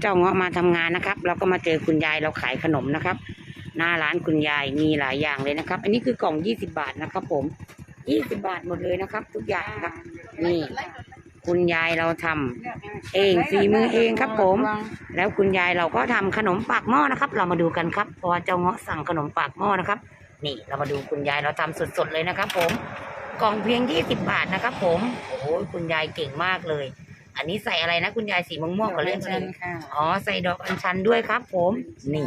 เจ้าเงาะมาทำงานนะครับ เราก็มาเจอคุณยายเราขายขนมนะครับ หน้าร้านคุณยายมีหลายอย่างเลยนะครับ อันนี้คือกล่องยี่สิบาทนะครับ ผมยี่สิบาทหมดเลยนะครับ ทุกอย่างครับ นี่ คุณยายเราทำเองฝีมือเองครับ ผม แล้วคุณยายเราก็ทำขนมปากหม้อนะครับ เรามาดูกันครับพราะว่าเจ้าเงาะสั่งขนมปากหม้อนะครับ นี่เรามาดูคุณยายเราทำสดๆเลยนะครับ ผมกล่องเพียงยี่สิบาทนะครับ ผมโอ้โหคุณยายเก่งมากเลย อันนี้ใส่อะไรนะคุณยายสีม่วงๆกับเรื่องเชิญค่ะอ๋อใส่ดอกอัญชันด้วยครับ ผม นี่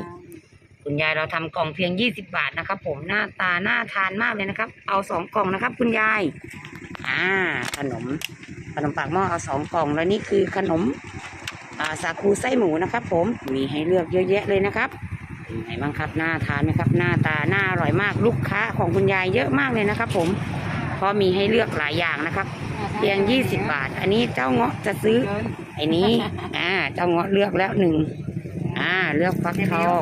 คุณยายเราทำกล่องเพียงยี่สิบาทนะครับ ผมหน้าตาน่าทานมากเลยนะครับ เอาสองกล่องนะครับ คุณยายอ่าขนม ขนมปากหม้อเอาสองกล่องแล้วนี่คือขนมอ่าสาคูไส้หมูนะครับ ผมมีให้เลือกเยอะแยะเลยนะครับเป็นไงบ้างครับน่าทานไหมครับ หน้าตาน่าอร่อยมากลูกค้าของคุณยายเยอะมากเลยนะครับ ผมเพราะมีให้เลือกหลายอย่างนะครับเพียงยี่สิบบาท อันนี้เจ้าเงาะจะซื้อไอ้นี้ อ่า เจ้าเงาะเลือกแล้วหนึ่ง อ่า เลือกฟักทอง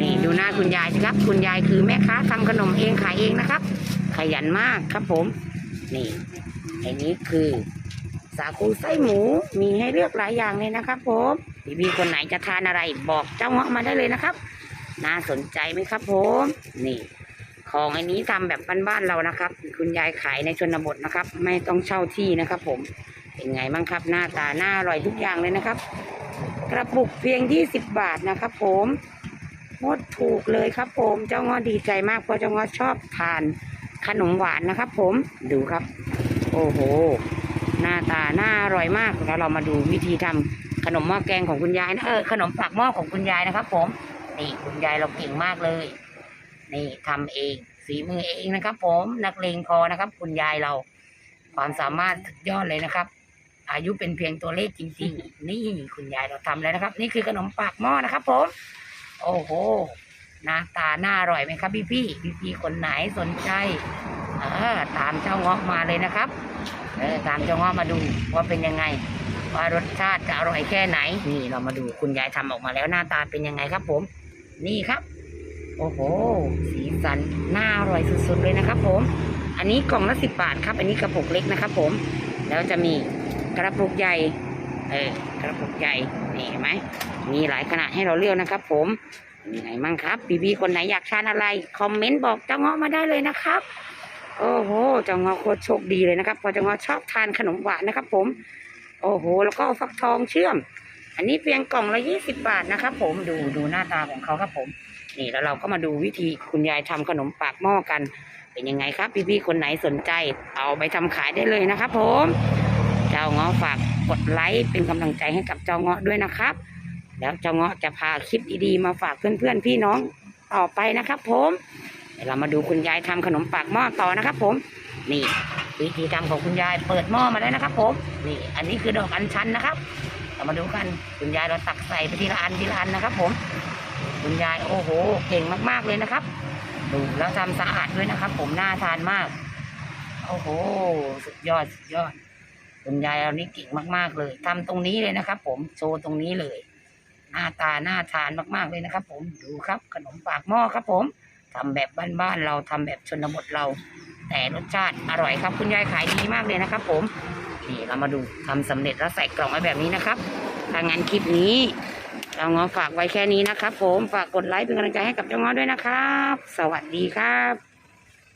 นี่ดูหน้าคุณยายสิครับ คุณยายคือแม่ค้าทำขนมเองขายเองนะครับ ขยันมากครับผม นี่ไอ้นี้คือสาคูไส้หมูมีให้เลือกหลายอย่างเลยนะครับผมพี่บีคนไหนจะทานอะไรบอกเจ้าเงาะมาได้เลยนะครับ น่าสนใจไหมครับผม นี่ ของอันนี้ทำแบบบ้านๆเรานะครับ คุณยายขายในชนบทนะครับ ไม่ต้องเช่าที่นะครับ ผม เป็นไงบ้างครับ หน้าตาน่าอร่อยทุกอย่างเลยนะครับ กระปุกเพียง20บบาทนะครับ ผมหมดถูกเลยครับ ผม เจ้างาะดีใจมากเพราะเจ้างาะชอบทานขนมหวานนะครับ ผมดูครับ โอ้โห หน้าตาหน่าอร่อยมากแล้วเรามาดูวิธีทำขนมหม้อแกงของคุณยายนะเออขนมปากหม้อของคุณยายนะครับ ผมนี่คุณยายเราเก่งมากเลย นี่ทำเองฝีมือเองนะครับ ผมนักเลงพอนะครับ คุณยายเรา ความสามารถสุดยอดเลยนะครับ อายุเป็นเพียงตัวเลขจริงๆ นี่คุณยายเราทำแล้วนะครับ นี่คือขนมปากหม้อนะครับ ผม โอ้โหหน้าตาน่าอร่อยไหมครับพี่พี่พี่พี่คนไหนสนใจเออตามเจ้าเงาะมาเลยนะครับเออตามเจ้าเงาะมาดูว่าเป็นยังไงว่ารสชาติจะอร่อยแค่ไหน นี่เรามาดูคุณยายทำออกมาแล้วหน้าตาเป็นยังไงครับ ผม นี่ครับ โอ้โห สีสันน่าอร่อยสุดๆเลยนะครับผม อันนี้กล่องละสิบบาทครับ อันนี้กระปุกเล็กนะครับผม แล้วจะมีกระปุกใหญ่ เออกระปุกใหญ่นี่เห็นไหม มีหลายขนาดให้เราเลือกนะครับ ผม มีไหนมั่งครับบีบีคนไหนอยากทานอะไร คอมเมนต์บอกเจ้าเงาะมาได้เลยนะครับ โอ้โห เจ้าเงาะโคตรโชคดีเลยนะครับเพราะเจ้าเงาะชอบทานขนมหวานนะครับ ผม โอ้โห แล้วก็ฟักทองเชื่อม อันนี้เพียงกล่องละยี่สิบบาทนะครับผมดูดูหน้าตาของเขาครับผม นี่แล้วเราก็มาดูวิธีคุณยายทำขนมปากหม้อกัน เป็นยังไงครับ พี่ๆคนไหนสนใจ เอาไปทำขายได้เลยนะครับผม เจ้าเงาะฝากกดไลค์เป็นกำลังใจให้กับเจ้าเงาะด้วยนะครับ แล้วเจ้าเงาะจะพาคลิปดีๆมาฝากเพื่อนๆพี่น้องต่อไปนะครับผมเดี๋ยวเรามาดูคุณยายทำขนมปากหม้อต่อนะครับ ผม นี่วิธีทำของคุณยายเปิดหม้อมาได้นะครับ ผม นี่ อันนี้คือดอกอัญชันนะครับ เรามาดูกันคุณยายเราตักใส่ไปทีละอันทีละอันนะครับ ผมคุณยายโอ้โห เก่งมากๆเลยนะครับ ดูแล้วทำสะอาดด้วยนะครับ ผมน่าทานมากโอ้โห สุดยอดสุดยอดคุณยายเรานี่เก่งมากๆเลยทำตรงนี้เลยนะครับ ผมโชว์ตรงนี้เลยหน้าตาน่าทานมากๆเลยนะครับ ผมดูครับ ขนมปากหม้อครับ ผมทำแบบบ้านๆเราทำแบบชนบทเรา แต่รสชาติอร่อยครับ คุณยายขายดีมากเลยนะครับ ผม นี่เรามาดูทำสำเร็จแล้วใส่กล่องไว้แบบนี้นะครับถ้างั้นคลิปนี้ เราง้อฝากไว้แค่นี้นะครับผมฝากกดไลค์เป็นกำลังใจให้กับเจ้าง้อด้วยนะครับ สวัสดีครับ